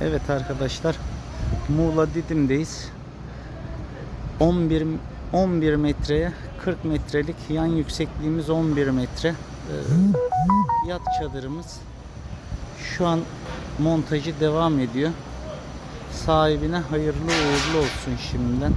Evet arkadaşlar Muğla Didim'deyiz. 11 11 metreye 40 metrelik yan yüksekliğimiz 11 metre. Ee, yat çadırımız. Şu an montajı devam ediyor. Sahibine hayırlı uğurlu olsun şimdiden.